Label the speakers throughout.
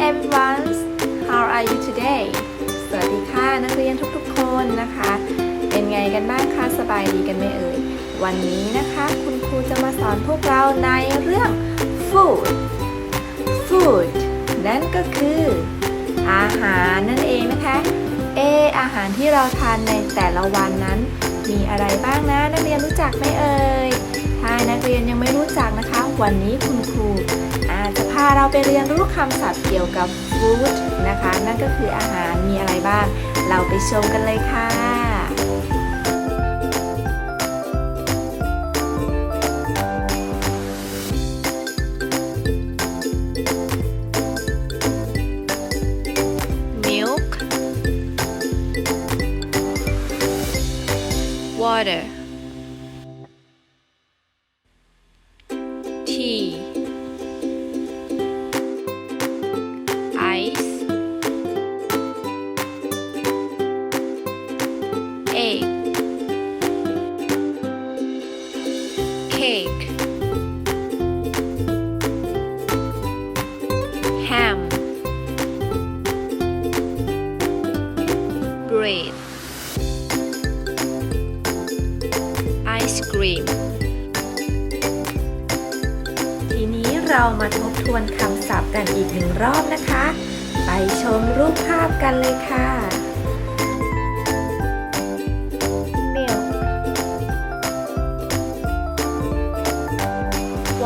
Speaker 1: everyone how are you today สวัสดีค่ะนักเรียนทุกๆคนนะคะ เป็นไงกันบ้างคะสบายดีกันไหมเอ่ย วันนี้นะคะคุณครูจะมาสอนพวกเราในเรื่อง food food นั่นก็คืออาหารนั่นเองนะคะ เอ อาหารที่เราทานในแต่ละวันนั้น มีอะไรบ้างนะนักเรียนรู้จักไหมเอ่ย ถ้านักเรียนยังไม่รู้จักนะคะ วันนี้คุณครู พาเราไปเรียนรู้คำศัพท์เกี่ยวกับ food นะคะ นั่นก็คืออาหารมีอะไรบ้าง เราไปชมกันเลยค่ะ milk water tea egg cake ham bread ice cream ทีนี้เรามาทบทวนคำศัพท์กันอีกหนึ่งรอบนะคะ ไปชมรูปภาพกันเลยค่ะ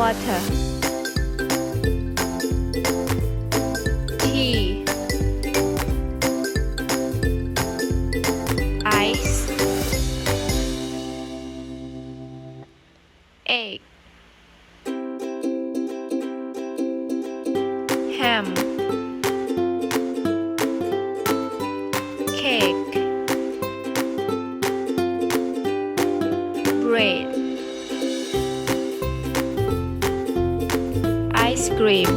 Speaker 1: water. Tea. Ice. Egg ice cream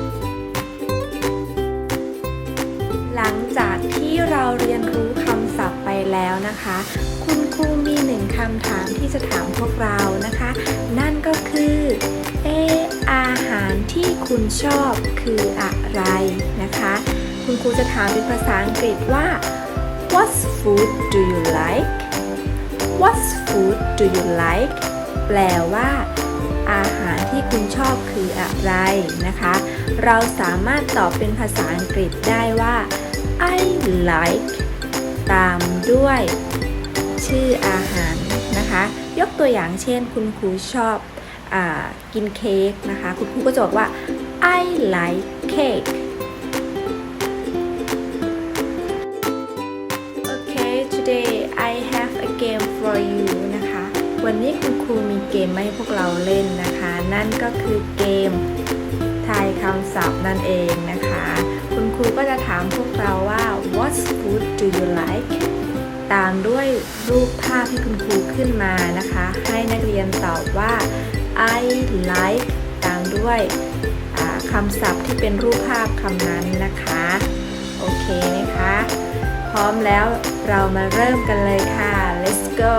Speaker 1: หลังจากที่เราเรียนรู้คำศัพท์ไปแล้วนะคะ คุณครูมีหนึ่งคำถามที่จะถามพวกเรานะคะ นั่นก็คือเอออาหารที่คุณชอบคืออะไรนะคะ คุณครูจะถามเป็นภาษาอังกฤษว่า What food do you like What food do you like แปลว่า อาหารที่คุณชอบคืออะไรนะคะ เราสามารถตอบเป็นภาษาอังกฤษได้ว่า I like ตามด้วย ชื่ออาหารนะคะ ยกตัวอย่างเช่น คุณครูชอบอกินเค้กนะคะ คุณครูก็จะบอกว่า I like cake Okay today I have a game for you นะคะ วันนี้คุณครู เกมมาให้พวกเราเล่นนะคะ นั่นก็คือเกมทายคำศัพท์นั่นเองนะคะ คุณครูก็จะถามพวกเราว่า What food do you like ตามด้วยรูปภาพที่คุณครูขึ้นมานะคะ ให้นักเรียนตอบว่า I like ตามด้วยคำศัพท์ที่เป็นรูปภาพคำนั้นนะคะ โอเคไหมคะ พร้อมแล้วเรามาเริ่มกันเลยค่ะ let's go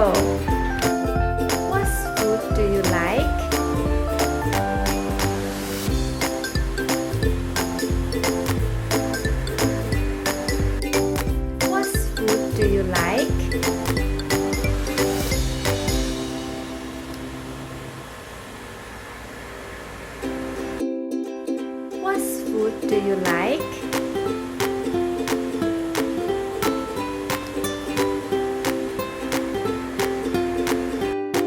Speaker 1: like?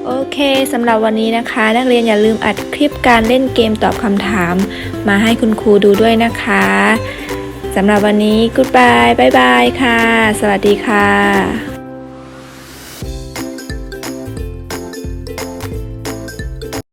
Speaker 1: โอเคสำหรับวันนี้นะคะ นักเรียนอย่าลืมอัดคลิปการเล่นเกมตอบคำถาม มาให้คุณครูดูด้วยนะคะสำหรับวันนี้ goodbye บายบายค่ะ สวัสดีค่ะ